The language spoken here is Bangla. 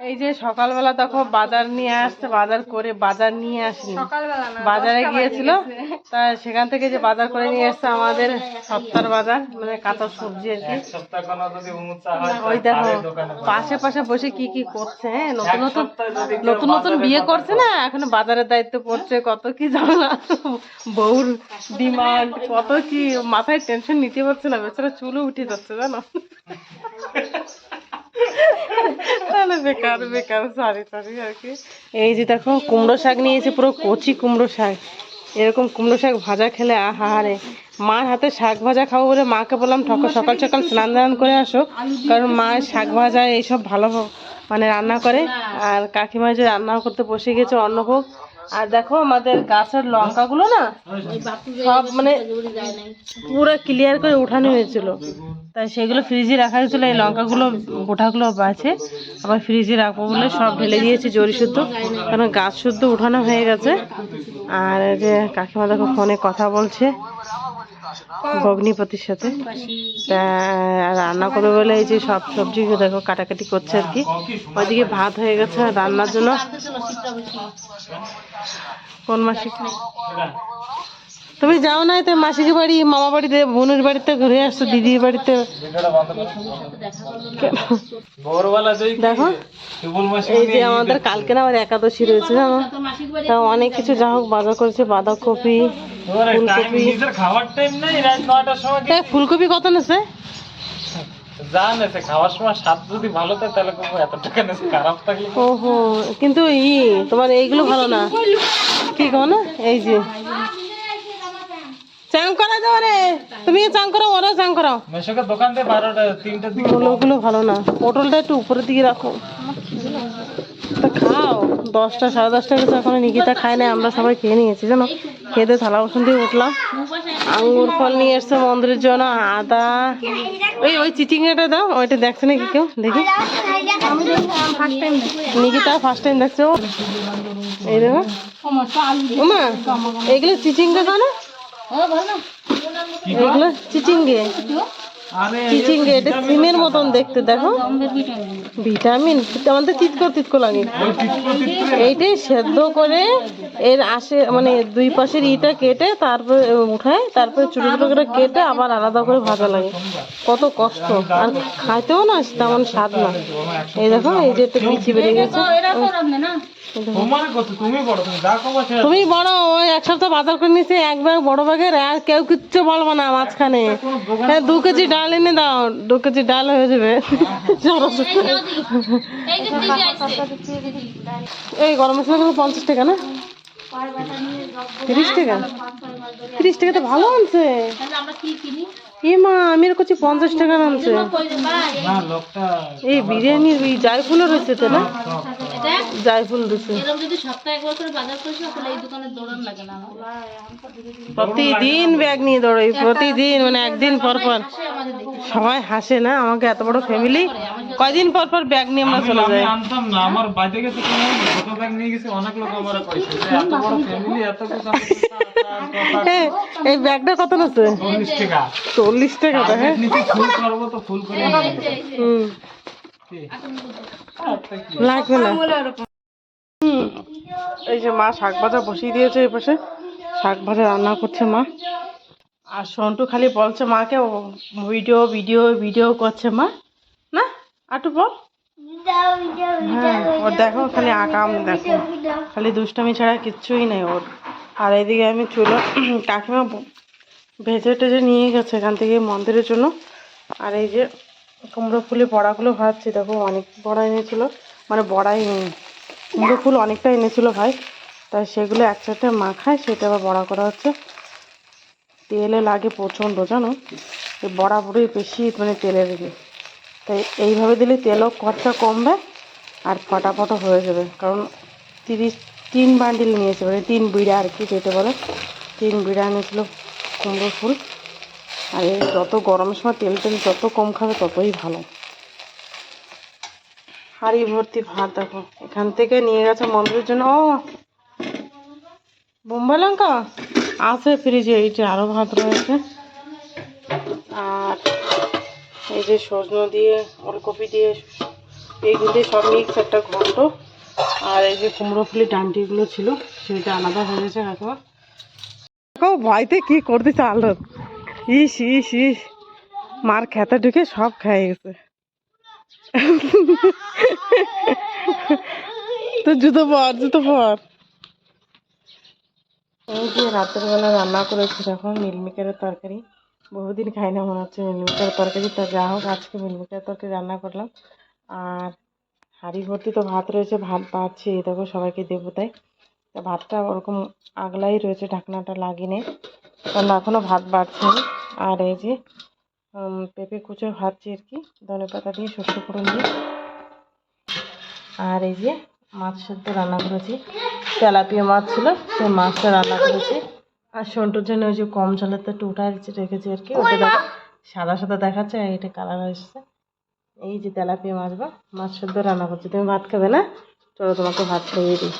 এই যে সকালবেলা তখন বাজার নিয়ে আসছে বাজার করে বাজার নিয়ে আসেনি। বাজারে গিয়েছিল তা সেখান থেকে যে বাজার করে নিয়ে আসছে আমাদের সপ্তাহ বাজার মানে কাঁচা সবজি আর কি। হয় ওই দেখো পাশে পাশে বসে। কি কি করছে হ্যাঁ নতুন নতুন নতুন নতুন বিয়ে করছে না এখন বাজারের দায়িত্ব পড়ছে কত কি ঝামেলা বউর ডিমান্ড কত কি মাথায় টেনশন নিতে পারছে না বেচারা চুলও উঠে যাচ্ছে জানো। তাহলে বেকার বেকার সারি সারি আর কি। এই যে দেখো, কুমড়ো শাক নিয়েছে পুরো কচি কুমড়ো শাক। এরকম কুমড়ো শাক ভাজা খেলে আহারে মার হাতে শাক ভাজা খাব বলে মাকে বললাম, ঠক, সকাল সকাল স্নান দান করে আসো। কারণ মা শাক ভাজা এইসব ভালো মানে রান্না করে। আর কাকিমা যে রান্না করতে বসে গেছে অন্নভোগ। আর দেখো আমাদের গাছের লঙ্কাগুলো না সব মানে পুরো ক্লিয়ার করে উঠানো হয়েছিল। তাই সেগুলো ফ্রিজে রাখা হয়েছিল, এই লঙ্কাগুলো গোটাগুলো আছে আবার ফ্রিজে রাখব বলে সব ঢেলে দিয়েছি জরি শুদ্ধ। কারণ গাছ শুদ্ধ উঠানো হয়ে গেছে। আর যে কাকিমা দেখো ফোনে কথা বলছে। ভগ্নিপতির সাথে। রান্না করবে বলে এই যে সব সবজি দেখো, কাটাকাটি করছে আর কি। ওইদিকে ভাত হয়ে গেছে রান্নার জন্য। কোন মাসি? তুমি যাও না তো মাসিকে বাড়ি মামা বাড়িতে বোনের বাড়িতে ঘুরে আসছো দিদির বাড়িতে। দেখো এই যে আমাদের কালকে না আবার একাদশী রয়েছে জানো? তা অনেক কিছু যা হোক বাজার করেছে বাঁধাকপি ফুলকপি। ফুলকপি কত নেছে? খাওয়ার সময় স্বাদ যদি ভালো থাকে তাহলে এত টাকা খারাপ থাকলে। ওহো কিন্তু ই তোমার এইগুলো ভালো না। কি কো না? এই যে চাং করা যাও রে। তুমি চাং করো ওরা চাং করাও মেশোকে দোকান থেকে বারোটা তিনটার দিকে ওগুলো ভালো না। পটলটা একটু উপরের দিকে রাখো। তা খাও। দশটা সাড়ে দশটা গেছে এখন নিকিতা খায় না আমরা সবাই খেয়ে নিয়েছি জানো? খেয়ে দিয়ে থালা বাসন দিয়ে উঠলাম। আঙ্গুর ফল নিয়ে এসছে মন্দিরের জন্য আদা। ওই ওই চিচিংটা দাও ওইটা দেখছে নাকি কেউ? দেখি। নিকিতা ফার্স্ট টাইম দেখছে এই দেখো। এগুলো চিচিংটা দাও না এগুলো চিচিঙ্গে। চিচিঙ্গে এটা সিমের মতন দেখতে দেখো। ভিটামিন আমাদের তিতকো তিতকো লাগে। এইটাই সেদ্ধ করে এর আশে মানে দুই পাশের ইটা কেটে তারপরে উঠায় তারপরে ছোটো ছোটো করে কেটে আবার আলাদা করে ভাজা লাগে। কত কষ্ট। আর খাইতেও না তেমন স্বাদ না। এই দেখো এই যে একটা বিচি বেরিয়ে গেছে। তুমি বড় ওই এক সপ্তাহ বাজার করে নিছে এক ব্যাগ বড় ব্যাগের আর কেউ কিচ্ছু বলব না মাঝখানে। হ্যাঁ দু কেজি ডাল এনে দাও দু কেজি ডাল হয়ে যাবে। এই গরম মশলা গুলো পঞ্চাশ টাকা না? তিরিশ টাকা? তিরিশ টাকা তো ভালো আনছে। এ মা আমি আর করছি পঞ্চাশ টাকা আনছে। এই বিরিয়ানির এই জায়ফুলও রয়েছে তো না? জায়ফুল রয়েছে প্রতিদিন ব্যাগ নিয়ে দৌড়াই প্রতিদিন মানে একদিন পর পর। সবাই হাসে না আমাকে এত বড় ফ্যামিলি কয়দিন পর পর ব্যাগ নিয়ে আমরা চলে আমি যাই? আনতাম না আমার বাইরে গেছে কোনো ছোট ব্যাগ নিয়ে গেছে অনেক লোক আমার কইছে এত বড় ফ্যামিলি এত কথা এই ব্যাগটা কত নেছে? চল্লিশ টাকা। চল্লিশ টাকা হ্যাঁ। নিচে ফুল করব তো ফুল করে হুম। লাগবে না এই যে মা শাক ভাজা বসিয়ে দিয়েছে এই পাশে। শাক ভাজা রান্না করছে মা। আর সন্টু খালি বলছে মাকে ও ভিডিও ভিডিও ভিডিও করছে মা। না? আটু বল। হ্যাঁ ও দেখো খালি আকাম দেখো। খালি দুষ্টামি ছাড়া কিচ্ছুই নেই ওর। আর এইদিকে আমি চুলো কাকিমা ভেজে টেজে নিয়ে গেছে এখান থেকে মন্দিরের জন্য। আর এই যে কুমড়ো ফুলে বড়াগুলো ভাজছি, দেখো অনেক বড়া এনেছিল। মানে বড়াই কুমড়ো ফুল অনেকটা এনেছিল ভাই। তাই সেগুলো একসাথে মাখায়, সেটা আবার বড়া করা হচ্ছে। তেলে লাগে প্রচণ্ড, জানো? এই বড়া বড়ি বেশি মানে তেলে লাগে তাই এইভাবে দিলে তেলও খরচা কমবে আর ফটাফট হয়ে যাবে। কারণ তিরিশ, তিন বান্ডিল নিয়েছে মানে তিন বিড়া আর কি, যেটা বলে। তিন বিড়া এনেছিল কুমড়ো ফুল। আর এই যত গরমের সময় তেল তেল যত কম খাবে ততই ভালো। হাড়ি ভর্তি ভাত দেখো, এখান থেকে নিয়ে গেছে মন্দিরের জন্য। ও, বোম্বাই লঙ্কা? আছে ফ্রিজে, এই যে আরও ভাত রয়েছে। আর এই যে সজনো দিয়ে, ওলকপি দিয়ে, এইগুলো দিয়ে সব মিক্স একটা ঘন্ট। আর এই যে কুমড়ো ফুলি ডান্টিগুলো ছিল, সেটা আলাদা হয়ে গেছে এখন দেখো ভয়তে কি করতেছে আলো? ইস ইস ইস। মার খেতে ঢুকে সব খেয়ে গেছে। তো জুতো পর জুতো পর। এই যে রাতের বেলা রান্না করেছি, দেখো মিলমিকারের তরকারি। বহুদিন খাই না, মনে হচ্ছে মিলমিকারের তরকারি। তা যা হোক, আজকে মিলমিকারের তরকারি রান্না করলাম। আর হাঁড়ি ভর্তি তো ভাত রয়েছে, ভাত এই দেখো সবাইকে দেবো তাই। তা ভাতটা ওরকম আগলাই রয়েছে, ঢাকনাটা লাগিয়ে কারণ এখনও ভাত বাড়ছে। আর এই যে পেঁপে কুচো ভাজছি আর কি, ধনে পাতা দিয়ে শস্য ফোড়ন দিয়ে। আর এই যে, মাছ সেদ্ধ রান্না করেছি। তেলাপিয়া মাছ ছিল সেই মাছটা রান্না করেছি। আর সন্টুর জন্য ওই যে কম একটু উঠায় রেখেছি রেখেছি আর কি, ওটা দেখো, সাদা সাদা দেখাচ্ছে, আর এটা কালার এসেছে। এই যে তেলাপিয়া মাছ বা, মাছ সেদ্ধ রান্না করছি। তুমি ভাত খাবে না? চলো তোমাকে ভাত খাইয়ে দিই।